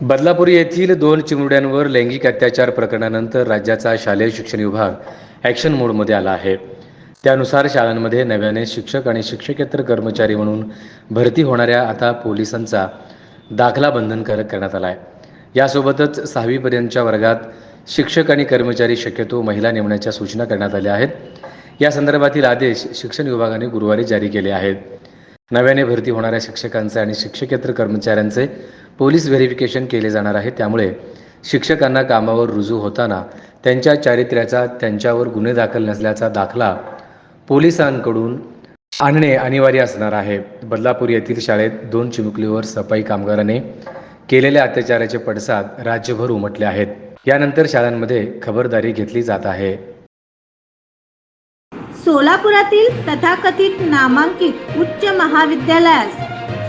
बदलापूर येथील दोन चिमुरड्यांवर लैंगिक अत्याचार प्रकरणानंतर राज्याचा शालेय शिक्षण विभाग ॲक्शन मोडमध्ये आला आहे. त्यानुसार शाळांमध्ये नव्याने शिक्षक आणि शिक्षकेतर कर्मचारी म्हणून भरती होणाऱ्या आता पोलिसांचा दाखला बंधनकारक करण्यात आला आहे यासोबतच सहावीपर्यंतच्या वर्गात शिक्षक आणि कर्मचारी शक्यतो महिला नेमण्याच्या सूचना करण्यात आल्या आहेत. या संदर्भातील आदेश शिक्षण विभागाने गुरुवारी जारी केले आहेत. नव्याने भरती होणाऱ्या शिक्षकांचे आणि शिक्षकेतर कर्मचाऱ्यांचे पोलीस व्हेरिफिकेशन केले जाणार आहे. त्यामुळे शिक्षकांना कामावर रुजू होताना त्यांच्या चारित्र्याचा त्यांच्यावर गुन्हे दाखल नसल्याचा दाखला पोलिसांकडून आणणे अनिवार्य असणार आहे. बदलापूर येथील शाळेत दोन चिमुकलीवर सफाई कामगाराने केलेल्या अत्याचाराचे पडसाद राज्यभर उमटले आहेत. यानंतर शाळांमध्ये खबरदारी घेतली जात आहे. सोलापुरातील तथाकथित नामांकित उच्च महाविद्यालयास